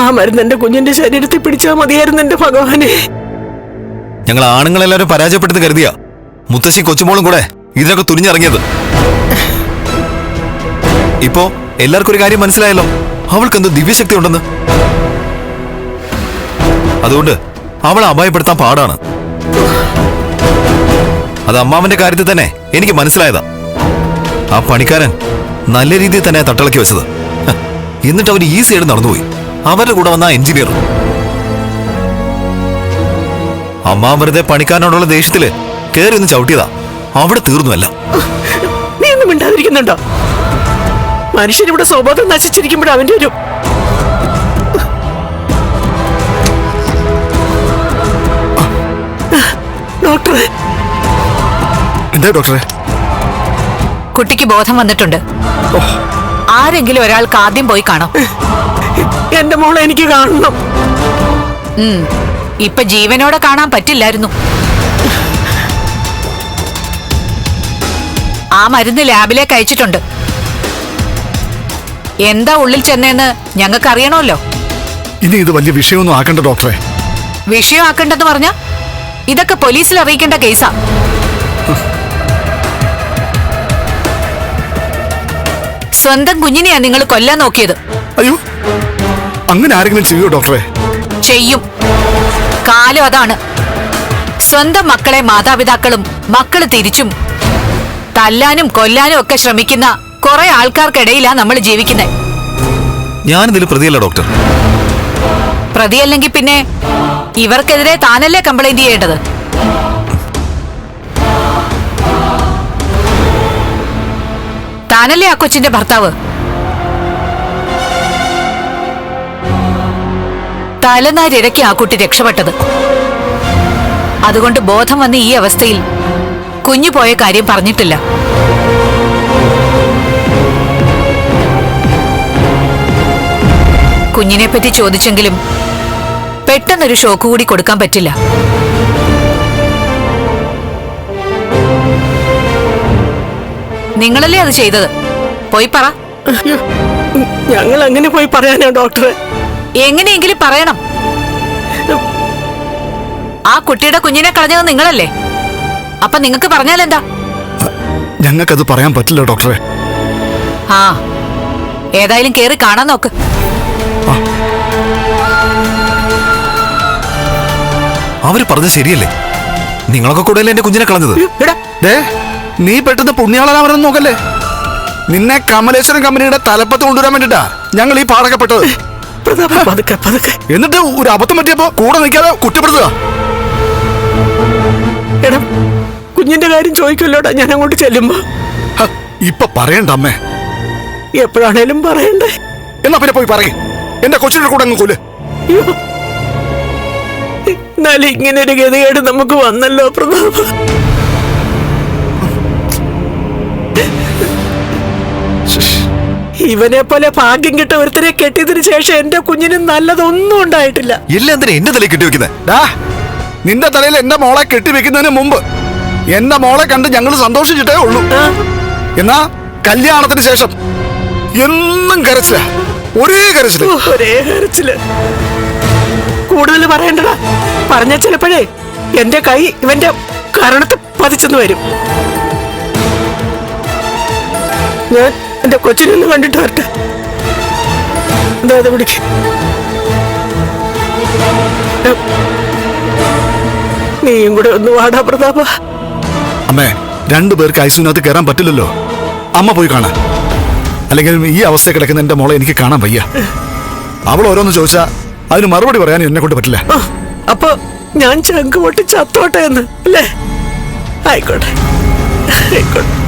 ആ മരുന്ന് എന്റെ കുഞ്ഞിന്റെ ശരീരത്തിൽ പിടിച്ചാൽ മതിയായിരുന്നു എന്റെ ഭഗവാനെ. ഞങ്ങൾ ആണുങ്ങളെല്ലാവരും പരാജയപ്പെട്ടെന്ന് കരുതിയ. മുത്തശ്ശി കൊച്ചുമോളും കൂടെ ഇതിനൊക്കെ തുനിഞ്ഞിറങ്ങിയത്. ഇപ്പോ എല്ലാവർക്കും ഒരു കാര്യം മനസ്സിലായല്ലോ. അവൾക്ക് എന്തോ ദിവ്യശക്തി ഉണ്ടെന്ന്. അതുകൊണ്ട് അവളെ അപായപ്പെടുത്താൻ പാടാണ്. അത് അമ്മാവന്റെ കാര്യത്തിൽ തന്നെ എനിക്ക് മനസ്സിലായതാ. ആ പണിക്കാരൻ നല്ല രീതിയിൽ തന്നെ തട്ടിളക്കി വെച്ചത്. എന്നിട്ട് അവർ ഈസിയായിട്ട് നടന്നുപോയി. അവരുടെ കൂടെ വന്ന എഞ്ചിനീയർ അമ്മ വെറുതെ പണിക്കാരനോടുള്ള ദേഷ്യത്തിൽ കേറി ഒന്ന് ചവിട്ടിയതാ. അവിടെ തീർന്നുവല്ല നീ ഒന്നും മിണ്ടാതിരിക്കുന്നുണ്ടോ? മനുഷ്യനിവിടെ സ്വബോധം നശിച്ചിരിക്കുമ്പോൾ അവന്റെ ഒരു ഡോക്ടറെ. എന്താ ഡോക്ടറെ? കുട്ടിക്ക് ബോധം വന്നിട്ടുണ്ട്. ആരെങ്കിലും ഒരാൾക്ക് ആദ്യം പോയി കാണാം. എന്റെ മോളെ എനിക്ക് കാണണം. ഇപ്പൊ ജീവനോടെ കാണാൻ പറ്റില്ലായിരുന്നു. ആ മരുന്ന് ലാബിലേക്ക് അയച്ചിട്ടുണ്ട്. എന്താ ഉള്ളിൽ ചെന്നേന്ന് ഞങ്ങൾക്ക് അറിയണമല്ലോ ഇനി ഇത് വലിയ വിഷയമൊന്നും ആക്കണ്ട ഡോക്ടറെ. വിഷയമാക്കണ്ടെന്ന് പറഞ്ഞ ഇതൊക്കെ പോലീസിൽ അറിയിക്കേണ്ട കേസാ. സ്വന്തം കുഞ്ഞിനെയാ നിങ്ങൾ കൊല്ലാൻ നോക്കിയത്. അയ്യോ അങ്ങനെ ആരെങ്കിലും ചെയ്യോ ഡോക്ടറെ? ചെയ്യും. കാലം അതാണ്. സ്വന്തം മക്കളെ മാതാപിതാക്കളും മക്കൾ തിരിച്ചും. തല്ലാനും കൊല്ലാനും ഒക്കെ ശ്രമിക്കുന്ന കുറെ ആൾക്കാർക്കിടയിലാ നമ്മൾ ജീവിക്കുന്നത് ഞാനിതിൽ പ്രതിയല്ല ഡോക്ടർ. പ്രതിയല്ലെങ്കിൽ പിന്നെ ഇവർക്കെതിരെ താനല്ലേ കംപ്ലൈന്റ് ചെയ്യേണ്ടത്? താനല്ലേ ആ കൊച്ചിന്റെ ഭർത്താവ്? തലനാരിഴയ്ക്ക് ആ കുട്ടി രക്ഷപ്പെട്ടത്. അതുകൊണ്ട് ബോധം വന്ന ഈ അവസ്ഥയിൽ കുഞ്ഞു പോയ കാര്യം പറഞ്ഞിട്ടില്ല. കുഞ്ഞിനെ പറ്റി ചോദിച്ചെങ്കിലും പെട്ടെന്നൊരു ഷോക്ക് കൂടി കൊടുക്കാൻ പറ്റില്ല. നിങ്ങളല്ലേ അത് ചെയ്തത്? പോയി പറ. ഞങ്ങൾ അങ്ങനെ പോയി പറയാനോ ഡോക്ടറെ. എങ്ങനെയെങ്കിലും പറയണം. ആ കുട്ടിയുടെ കുഞ്ഞിനെ കളഞ്ഞത് നിങ്ങളല്ലേ? അപ്പൊ നിങ്ങക്ക് പറഞ്ഞാലെന്താ? ഞങ്ങൾക്കത് പറയാൻ പറ്റില്ല ഡോക്ടറെ. ആ ഏതായാലും കേറി കാണാൻ നോക്ക്. അവർ പറഞ്ഞ ശരിയല്ലേ? നിങ്ങളൊക്കെ കൂടെ എന്റെ കുഞ്ഞിനെ കളഞ്ഞത്? നീ പെട്ടെന്ന് പുണ്യാളനാവരെന്ന് നോക്കല്ലേ? നിന്നെ കമലേശ്വരൻ കമ്പനിയുടെ തലപ്പത്ത് കൊണ്ടുവരാൻ വേണ്ടിട്ടാ ഞങ്ങൾ ഈ പാടക്കപ്പെട്ടത് പ്രതാപ പതുക്കെ പതുക്കെ. എന്നിട്ട് ഒരു അബദ്ധം പറ്റിയപ്പോ കൂടെ നിൽക്കാതെ കുറ്റപ്പെടുത്തുക. എടാ കുഞ്ഞിന്റെ കാര്യം ചോദിക്കല്ലോടാ ഞാൻ അങ്ങോട്ട് ചെല്ലുമ്പോ? ഹ, ഇപ്പൊ പറയണ്ട അമ്മേ. എപ്പോഴാണേലും പറയണ്ടേ? എന്നാ പിന്നെ പോയി പറയും. എന്റെ കൊച്ചിന്റെ കൂടെ അങ്ങ് കൊല്ല്. അയ്യോ. എന്നാലും ഇങ്ങനെ ഒരു ഗതികേട് നമുക്ക് വന്നല്ലോ പ്രതാപ. ഇവനെ പോലെ ഭാഗ്യം കിട്ട ഒരുത്തരെ കെട്ടിയതിനു ശേഷം എന്റെ കുഞ്ഞിന് നല്ലതൊന്നും ഉണ്ടായിട്ടില്ല. എല്ലാം എന്തിനാ എന്റെ തലയിൽ കെട്ടി വെക്കുന്നത് നിന്റെ തലയിൽ എന്റെ മോളെ കെട്ടി വെക്കുന്നതിന് മുമ്പ് എന്റെ മോളെ കണ്ട് ഞങ്ങൾ സന്തോഷിച്ചിട്ടേ ഉള്ളൂ. എന്നാ കല്യാണത്തിന് ശേഷം എന്നും കരച്ചില. ഒരേ കരച്ചിൽ. ഒരേ കരച്ചിൽ. കൂടുതൽ പറയണ്ടടാ പറഞ്ഞ ചിലപ്പോഴേ എന്റെ കൈ ഇവന്റെ കരണത്ത് പതിച്ചെന്ന് വരും. ഞാൻ എന്റെ കൊച്ചിനെ കണ്ടിട്ട് വരട്ടെ. എന്താ പിടിക്ക. നീയും കൂടെ ഒന്ന് വാടാ പ്രതാപ. അമ്മേ രണ്ടു പേർക്ക് ഐസിനകത്ത് കയറാൻ പറ്റില്ലല്ലോ. അമ്മ പോയി കാണാൻ. അല്ലെങ്കിൽ ഈ അവസ്ഥ കിടക്കുന്ന എന്റെ മോളെ എനിക്ക് കാണാൻ വയ്യ. അവൾ ഓരോന്ന് ചോദിച്ചാ അതിന് മറുപടി പറയാൻ എന്നെ കൊണ്ട് പറ്റില്ല. അപ്പൊ ഞാൻ ചങ്ക് പൊട്ടി ചത്തോട്ടെ എന്ന് അല്ലേ? ആയിക്കോട്ടെ. ആയിക്കോട്ടെ.